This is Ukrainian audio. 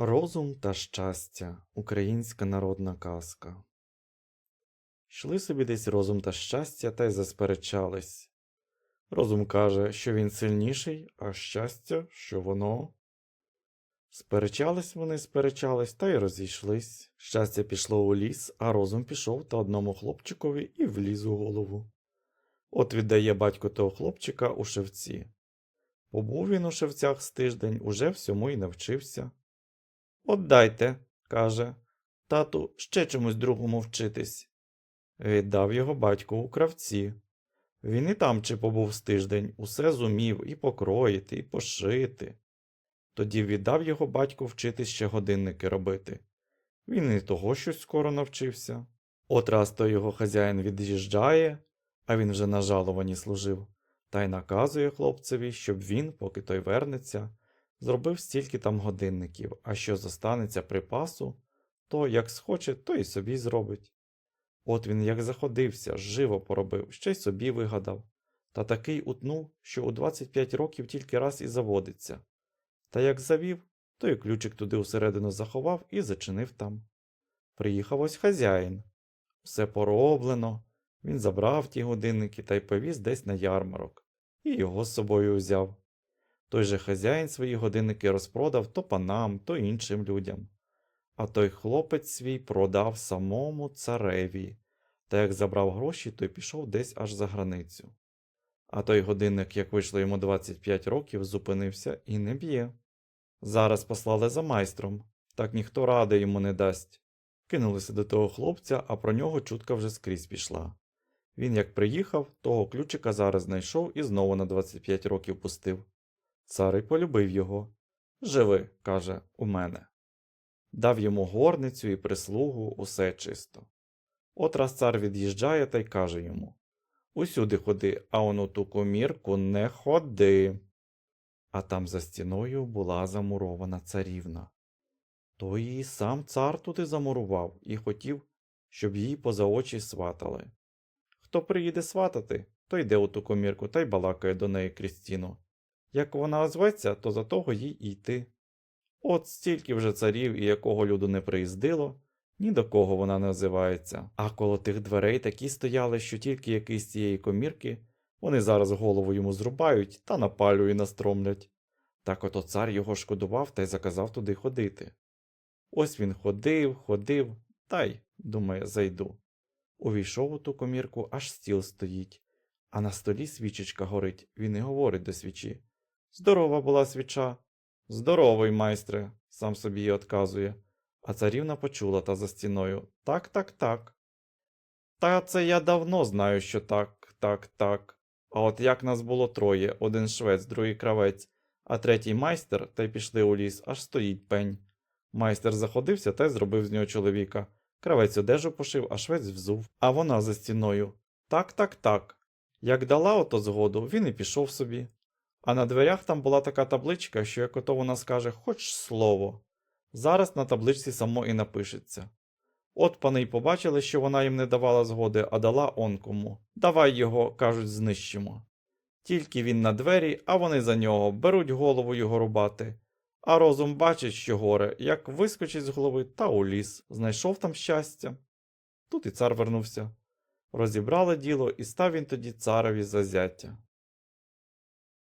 Розум та щастя. Українська народна казка. Йшли собі десь розум та щастя та й засперечались. Розум каже, що він сильніший, а щастя, що воно. Сперечались вони, сперечались та й розійшлись. Щастя пішло у ліс, а розум пішов та одному хлопчикові і вліз у голову. От віддає батько того хлопчика у шевці. Побув він у шевцях з тиждень, уже всьому й навчився. Отдайте, каже, тату, ще чомусь другому вчитись. Віддав його батько у кравці. Він і там чи побув з тиждень, усе зумів і покроїти, і пошити. Тоді віддав його батько вчитись ще годинники робити. Він і того щось скоро навчився. От раз то його хазяїн від'їжджає, а він вже на жаловані служив, та й наказує хлопцеві, щоб він, поки той вернеться, зробив стільки там годинників, а що зостанеться припасу, то як схоче, то й собі зробить. От він як заходився, живо поробив, ще й собі вигадав, та такий утнув, що у 25 років тільки раз і заводиться. Та як завів, то й ключик туди усередину заховав і зачинив там. Приїхав ось хазяїн. Все пороблено. Він забрав ті годинники та й повіз десь на ярмарок, і його з собою взяв. Той же хазяїн свої годинники розпродав то панам, то іншим людям. А той хлопець свій продав самому цареві, та як забрав гроші, то й пішов десь аж за границю. А той годинник, як вийшло йому 25 років, зупинився і не б'є. Зараз послали за майстром, так ніхто ради йому не дасть. Кинулися до того хлопця, а про нього чутка вже скрізь пішла. Він як приїхав, того ключика зараз знайшов і знову на 25 років пустив. Цар і полюбив його. Живи, каже, у мене. Дав йому горницю і прислугу, усе чисто. От раз цар від'їжджає та й каже йому Усюди ходи, а он у ту комірку не ходи. А там за стіною була замурована царівна. То її сам цар туди замурував і хотів, щоб її поза очі сватали. Хто приїде сватати, то йде у ту комірку та й балакає до неї крізь стіну. Як вона озветься, то за того їй і йти. От стільки вже царів і якого люду не приїздило, ні до кого вона не озивається. А коло тих дверей такі стояли, що тільки якийсь з цієї комірки вони зараз голову йому зрубають та на палю і настромлять. Так ото цар його шкодував та й заказав туди ходити. Ось він ходив, ходив, та й, думає, зайду. Увійшов у ту комірку, аж стіл стоїть, а на столі свічечка горить, він і говорить до свічі. Здорова була свіча. Здоровий, майстре, сам собі її отказує. А царівна почула та за стіною так, так, так. Та це я давно знаю, що так, так, так. А от як нас було троє, один швець, другий кравець, а третій майстер, та й пішли у ліс, аж стоїть пень. Майстер заходився та й зробив з нього чоловіка. Кравець одежу пошив, а швець взув, а вона за стіною. Так, так, так. Як дала ото згоду, він і пішов собі. А на дверях там була така табличка, що як ото вона скаже хоч слово. Зараз на табличці само і напишеться. От пани й побачили, що вона їм не давала згоди, а дала он кому. Давай його, кажуть, знищимо. Тільки він на двері, а вони за нього беруть голову його рубати. А розум бачить, що горе, як вискочить з голови та у ліс, знайшов там щастя. Тут і цар вернувся. Розібрали діло, і став він тоді цареві за зятя.